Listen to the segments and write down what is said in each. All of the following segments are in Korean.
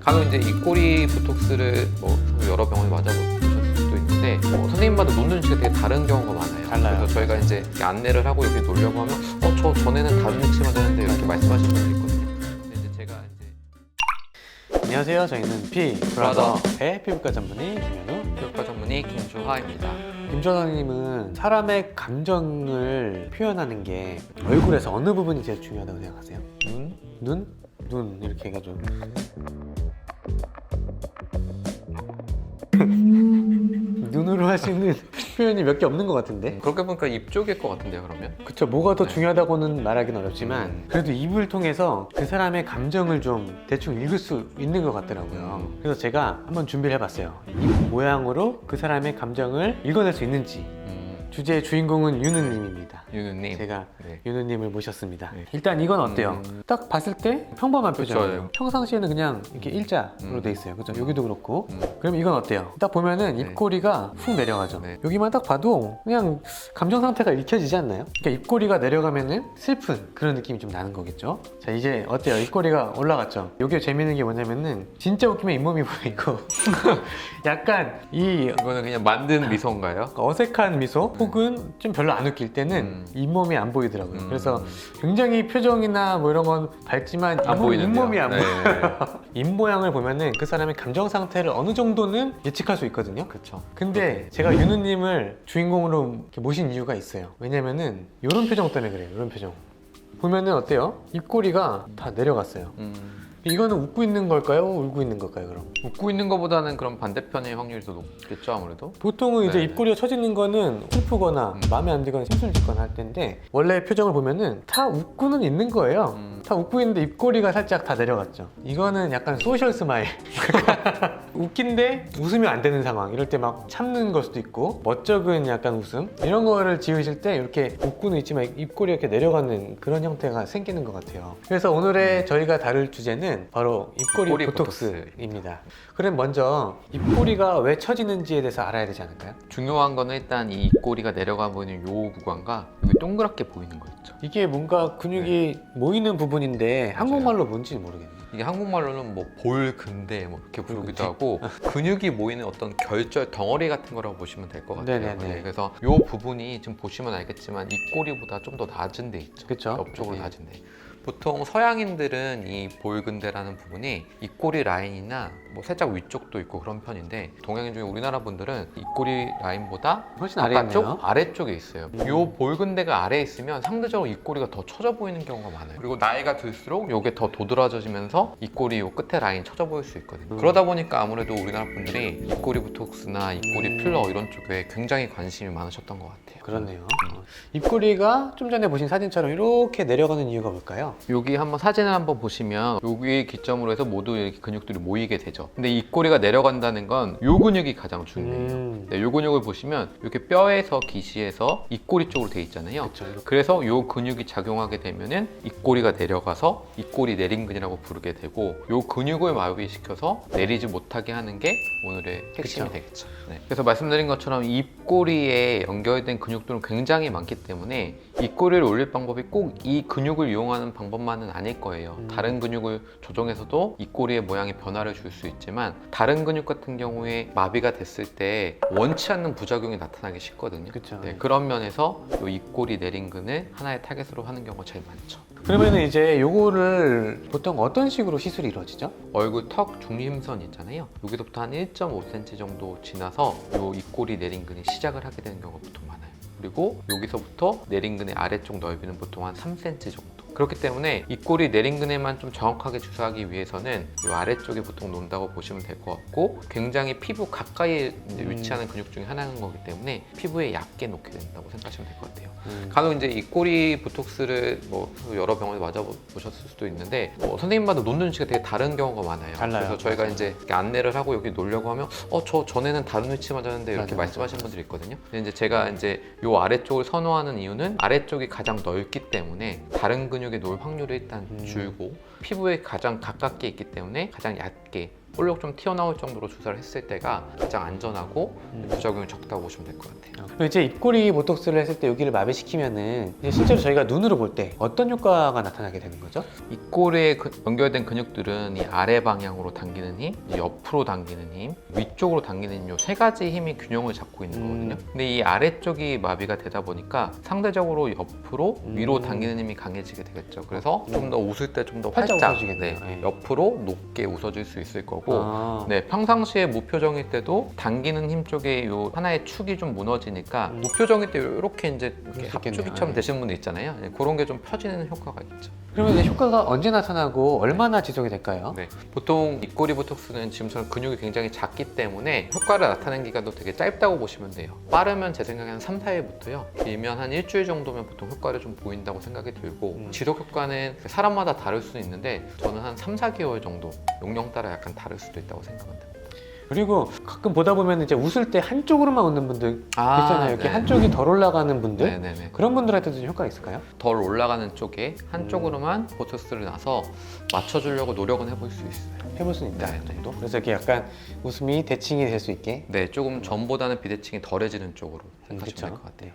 간혹 이제 입꼬리 보톡스를 뭐 여러 병원에 맞아보실 수도 있는데 뭐 선생님마다 놓는 위치가 되게 다른 경우가 많아요. 달라요. 그래서 저희가 이제 이렇게 안내를 하고 여기 놓으려고 하면 어 저 전에는 다른 위치 맞았는데 이렇게 말씀하시는 분들이 있거든요. 근데 이제 제가 이제 안녕하세요. 저희는 피 브라더의 피부과 전문의 김현우. 교육과 전문의 김주화입니다. 김 전원님은 사람의 감정을 표현하는 게 얼굴에서 어느 부분이 제일 중요하다고 생각하세요? 눈, 눈? 눈 이렇게 해가지고 눈으로 할수 있는 표현이 몇 개 없는 것 같은데 그렇게 보니까 입 쪽일 것 같은데요. 그러면 그쵸 뭐가 더 네. 중요하다고는 말하기는 어렵지만 음. 그래도 입을 통해서 그 사람의 감정을 좀 대충 읽을 수 있는 것 같더라고요 음. 그래서 제가 한번 준비를 해봤어요 입 모양으로 그 사람의 감정을 읽어낼 수 있는지 음, 주제의 주인공은 유느님입니다 유느님. 제가 네. 유느님을 모셨습니다 네. 일단 이건 어때요? 음. 딱 봤을 때 평범한 표정이에요 예. 평상시에는 그냥 이렇게 일자로 음. 돼 있어요 그죠? 여기도 그렇고 음. 그럼 이건 어때요? 딱 보면은 네. 입꼬리가 훅 내려가죠. 네. 여기만 딱 봐도 그냥 감정 상태가 읽혀지지 않나요? 그러니까 입꼬리가 내려가면은 슬픈 그런 느낌이 좀 나는 거겠죠. 자 이제 어때요? 입꼬리가 올라갔죠. 여기 재밌는 게 뭐냐면은 진짜 웃기면 잇몸이 보이고 약간 이 이거는 그냥 만든 미소인가요? 어색한 미소 혹은 좀 별로 안 웃길 때는 음. 잇몸이 안 보이더라고요. 음. 그래서 굉장히 표정이나 뭐 이런 건 밝지만 안 잇몸- 보이는데요. 잇몸이 안 네. 보여요. 입 모양을 보면은 그 사람의 감정 상태를 어느 정도는 예측할 수 있거든요. 그렇죠. 근데 제가 윤우님을 주인공으로 이렇게 모신 이유가 있어요. 왜냐면은 이런 표정 때문에 그래요. 이런 표정. 보면은 어때요? 입꼬리가 다 내려갔어요. 음. 이거는 웃고 있는 걸까요? 울고 있는 걸까요? 그럼 웃고 있는 것보다는 그럼 반대편의 확률이 더 높겠죠 아무래도. 보통은 이제 네. 입꼬리가 처지는 거는 슬프거나 음. 마음에 안 들거나 심술 짓거나 할 텐데 원래 표정을 보면은 다 웃고는 있는 거예요. 음. 다 웃고 있는데 입꼬리가 살짝 다 내려갔죠. 이거는 약간 소셜 스마일. 웃긴데 웃으면 안 되는 상황. 이럴 때 막 참는 걸 수도 있고 멋쩍은 약간 웃음 이런 거를 지으실 때 이렇게 웃고는 있지만 입꼬리 이렇게 내려가는 그런 형태가 생기는 것 같아요. 그래서 오늘의 저희가 다룰 주제는 바로 입꼬리, 입꼬리 보톡스입니다. 그럼 먼저 입꼬리가 왜 처지는지에 대해서 알아야 되지 않을까요? 중요한 거는 일단 이 입꼬리가 내려가 보이는 요 구간과 여기 동그랗게 보이는 거 있죠. 이게 뭔가 근육이 모이는 부분 인데 한국말로 뭔지 모르겠네요. 이게 한국말로는 뭐 볼 근대 뭐 이렇게 부르기도 그치. 하고 근육이 모이는 어떤 결절 덩어리 같은 거라고 보시면 될 것 같아요. 네네네. 네, 그래서 요 부분이 지금 보시면 알겠지만 입꼬리보다 좀 더 낮은 데 있죠. 그쵸? 옆쪽으로 네. 낮은 데. 보통 서양인들은 이 볼근대라는 부분이 입꼬리 라인이나 뭐 살짝 위쪽도 있고 그런 편인데 동양인 중에 우리나라 분들은 입꼬리 라인보다 훨씬 아래에 있네요. 바깥쪽 아래쪽에 있어요. 음. 요 볼근대가 아래에 있으면 상대적으로 입꼬리가 더 처져 보이는 경우가 많아요. 그리고 나이가 들수록 요게 더 도드라져지면서 입꼬리 요 끝에 라인 처져 보일 수 있거든요. 음. 그러다 보니까 아무래도 우리나라 분들이 입꼬리 보톡스나 입꼬리 음. 필러 이런 쪽에 굉장히 관심이 많으셨던 것 같아요. 그렇네요. 어. 입꼬리가 좀 전에 보신 사진처럼 이렇게 내려가는 이유가 뭘까요? 여기 한번 사진을 한번 보시면 여기 기점으로 해서 모두 이렇게 근육들이 모이게 되죠. 근데 입꼬리가 내려간다는 건 요 근육이 가장 중요해요. 음, 네, 요 근육을 보시면 이렇게 뼈에서 기시에서 입꼬리 쪽으로 돼 있잖아요. 이렇게. 그래서 요 근육이 작용하게 되면은 입꼬리가 내려가서 입꼬리 내림근이라고 부르게 되고 요 근육을 마비시켜서 내리지 못하게 하는 게 오늘의 핵심이 그쵸. 되겠죠. 네. 그래서 말씀드린 것처럼 입꼬리에 연결된 근육들은 굉장히 많기 때문에 입꼬리를 올릴 방법이 꼭 이 근육을 이용하는 방법만은 아닐 거예요. 음. 다른 근육을 조정해서도 입꼬리의 모양에 변화를 줄 수 있지만 다른 근육 같은 경우에 마비가 됐을 때 원치 않는 부작용이 나타나기 쉽거든요. 그쵸. 네, 그런 면에서 요 입꼬리 내림근을 하나의 타겟으로 하는 경우가 제일 많죠. 그러면 이제 요거를 보통 어떤 식으로 시술이 이루어지죠? 얼굴 턱 중심선 있잖아요. 여기서부터 한 1.5cm 정도 지나서 요 입꼬리 내림근이 시작을 하게 되는 경우가 보통 많아요. 그리고 여기서부터 내림근의 아래쪽 넓이는 보통 한 3cm 정도. 그렇기 때문에 입꼬리 내림근에만 좀 정확하게 주사하기 위해서는 이 아래쪽에 보통 놓는다고 보시면 될 것 같고 굉장히 피부 가까이에 이제 음. 위치하는 근육 중에 하나인 거기 때문에 피부에 얕게 놓게 된다고 생각하시면 될 것 같아요. 음. 간혹 이제 입꼬리 보톡스를 뭐 여러 병원에 맞아보셨을 수도 있는데 뭐 선생님마다 놓는 위치가 되게 다른 경우가 많아요. 달라요. 그래서 저희가 맞아요. 이제 안내를 하고 여기 놓으려고 하면 어 저 전에는 다른 위치 맞았는데 이렇게 맞아요. 말씀하시는 분들이 있거든요. 근데 이제 제가 이제 요 아래쪽을 선호하는 이유는 아래쪽이 가장 넓기 때문에 다른 근육 에 놓을 확률을 일단 음. 줄고 피부에 가장 가깝게 있기 때문에 가장 얕게 볼록 좀 튀어나올 정도로 주사를 했을 때가 가장 안전하고 음. 부작용이 적다고 보시면 될 것 같아요. 그리고 이제 입꼬리 보톡스를 했을 때 여기를 마비시키면은 이제 실제로 저희가 눈으로 볼 때 어떤 효과가 나타나게 되는 거죠? 입꼬리에 그- 연결된 근육들은 이 아래 방향으로 당기는 힘, 옆으로 당기는 힘, 위쪽으로 당기는 힘, 요세 가지 힘이 균형을 잡고 있는 음. 거거든요. 근데 이 아래쪽이 마비가 되다 보니까 상대적으로 옆으로 음. 위로 당기는 힘이 강해지게 되겠죠. 그래서 좀 더 웃을 때 좀 더 활짝 활짝, 웃어지겠네요. 네, 네. 옆으로 높게 웃어질 수 있을 거고 아. 네, 평상시에 무표정일 때도 당기는 힘 쪽에 요 하나의 축이 좀 무너지니까 음. 무표정일 때 이렇게 이제 이렇게 그럴 수 있겠네요. 합주기처럼 네. 되시는 분들 있잖아요. 네, 그런 게 좀 펴지는 효과가 있죠. 그러면 이제 효과가 언제 나타나고 얼마나 지속이 될까요? 네, 보통 입꼬리 보톡스는 지금처럼 근육이 굉장히 작기 때문에 효과를 나타내는 기간도 되게 짧다고 보시면 돼요. 빠르면 제 생각에 한 3, 4일부터요. 길면 한 일주일 정도면 보통 효과를 좀 보인다고 생각이 들고 음. 지속 효과는 사람마다 다를 수는 있는데 저는 한 3, 4개월 정도 용량 따라 약간 다를 수도 있다고 생각합니다. 그리고 가끔 보다 보면 이제 웃을 때 한쪽으로만 웃는 분들 있잖아요. 이렇게 네. 한쪽이 덜 올라가는 분들 네 네 네. 그런 분들한테도 좀 효과가 있을까요? 덜 올라가는 쪽에 한쪽으로만 음. 보톡스를 놔서 맞춰주려고 노력은 해볼 수 있어요. 해볼 수는 있다 네, 그 네. 정도. 그래서 이렇게 약간 웃음이 대칭이 될 수 있게. 네, 조금 전보다는 비대칭이 덜해지는 쪽으로 음, 생각하시면 그쵸. 될것 같아요.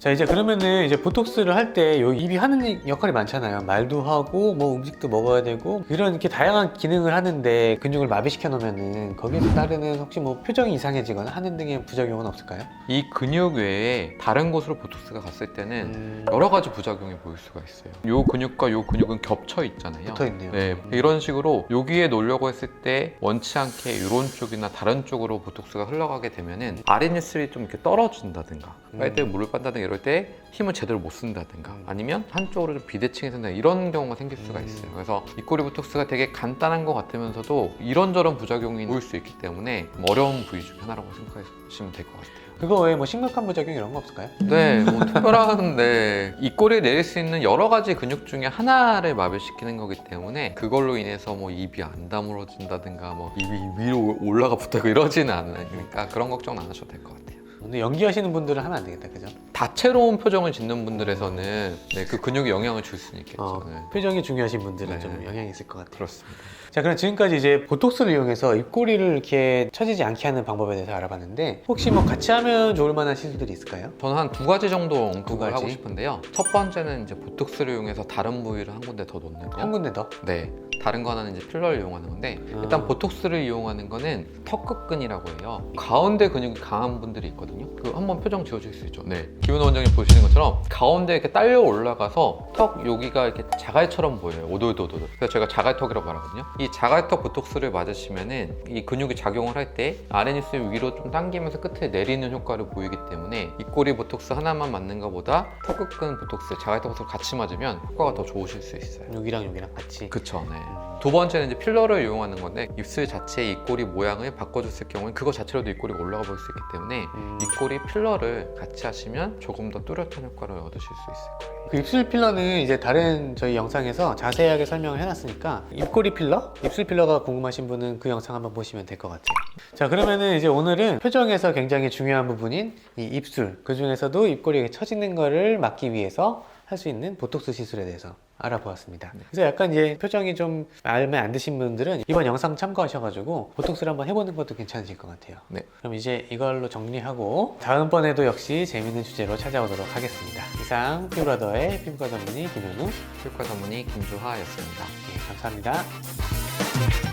자 이제 그러면은 이제 보톡스를 할때요 입이 하는 역할이 많잖아요. 말도 하고 뭐 음식도 먹어야 되고 이런 이렇게 다양한 기능을 하는데 근육을 마비시켜 놓으면은 거기에서 따르는 혹시 뭐 표정이 이상해지거나 하는 등의 부작용은 없을까요? 이 근육 외에 다른 곳으로 보톡스가 갔을 때는 음, 여러 가지 부작용이 보일 수가 있어요. 요 근육과 요 근육은 겹쳐 있잖아요. 붙어 있네요. 네, 이런 식으로 여기에 놓으려고 했을 때 원치 않게 이런 쪽이나 다른 쪽으로 보톡스가 흘러가게 되면은 아랫입술이 좀 이렇게 떨어진다든가 빨대 음. 물을 빤다든가 이럴 때 힘을 제대로 못 쓴다든가 음. 아니면 한쪽으로 좀 비대칭이 된다 이런 경우가 생길 수가 음. 있어요. 그래서 입꼬리 보톡스가 되게 간단한 것 같으면서도 이런저런 부작용이 보일 수 있기 때문에 좀 어려운 부위 중 하나라고 생각하시면 될 것 같아요. 그거 외에 뭐 심각한 부작용 이런 거 없을까요? 네, 뭐 특별한 네 입꼬리에 내릴 수 있는 여러 가지 근육 중에 하나를 마비시키는 거기 때문에 그걸로 인해서 뭐 입이 안 다물어진다든가 뭐 입이 위로 올라가 붙고 이러지는 않으니까 그런 걱정 안 하셔도 될 것 같아요. 근데 연기하시는 분들은 하면 안 되겠다, 그죠? 다채로운 표정을 짓는 분들에서는 네, 그 근육에 영향을 줄 수는 있겠죠. 어, 네. 표정이 중요하신 분들은 네. 좀 영향이 있을 것 같아요. 그렇습니다. 자, 그럼 지금까지 이제 보톡스를 이용해서 입꼬리를 이렇게 처지지 않게 하는 방법에 대해서 알아봤는데 혹시 뭐 같이 하면 좋을 만한 시술들이 있을까요? 저는 한 두 가지 정도 언급을 가지? 하고 싶은데요. 첫 번째는 이제 보톡스를 이용해서 다른 부위를 한 군데 더 놓는 거. 한 군데 더. 네. 다른 거 하나는 이제 필러를 이용하는 건데 아. 일단 보톡스를 이용하는 거는 턱끝근이라고 해요. 가운데 근육이 강한 분들이 있거든요. 그 한번 표정 지어줄 수 있죠. 네. 김은호 원장님 보시는 것처럼 가운데 이렇게 딸려 올라가서 턱 여기가 이렇게 자갈처럼 보여요. 오돌도돌. 그래서 제가 자갈턱이라고 말하거든요. 이 자갈턱 보톡스를 맞으시면은 이 근육이 작용을 할 때 아랫입술 위로 좀 당기면서 끝에 내리는 효과를 보이기 때문에 입꼬리 보톡스 하나만 맞는 것보다 턱끝근 보톡스, 자갈턱 보톡스 같이 맞으면 효과가 더 좋으실 수 있어요. 여기랑 여기랑 같이. 그쵸, 네. 두 번째는 이제 필러를 이용하는 건데 입술 자체의 입꼬리 모양을 바꿔줬을 경우는 그거 자체로도 입꼬리가 올라가 볼 수 있기 때문에 음, 입꼬리 필러를 같이 하시면 조금 더 뚜렷한 효과를 얻으실 수 있을 거예요. 그 입술 필러는 이제 다른 저희 영상에서 자세하게 설명을 해놨으니까 입꼬리 필러, 입술 필러가 궁금하신 분은 그 영상 한번 보시면 될 것 같아요. 자 그러면은 이제 오늘은 표정에서 굉장히 중요한 부분인 이 입술 그 중에서도 입꼬리가 처지는 거를 막기 위해서 할 수 있는 보톡스 시술에 대해서 알아보았습니다. 네. 그래서 약간 이제 표정이 좀 마음에 안 드신 분들은 이번 영상 참고하셔가지고 보톡스를 한번 해보는 것도 괜찮으실 것 같아요. 네. 그럼 이제 이걸로 정리하고 다음번에도 역시 재밌는 주제로 찾아오도록 하겠습니다. 이상 피브라더의 피부과 전문의 김현우 필과 전문의 김주하였습니다. 네, 감사합니다.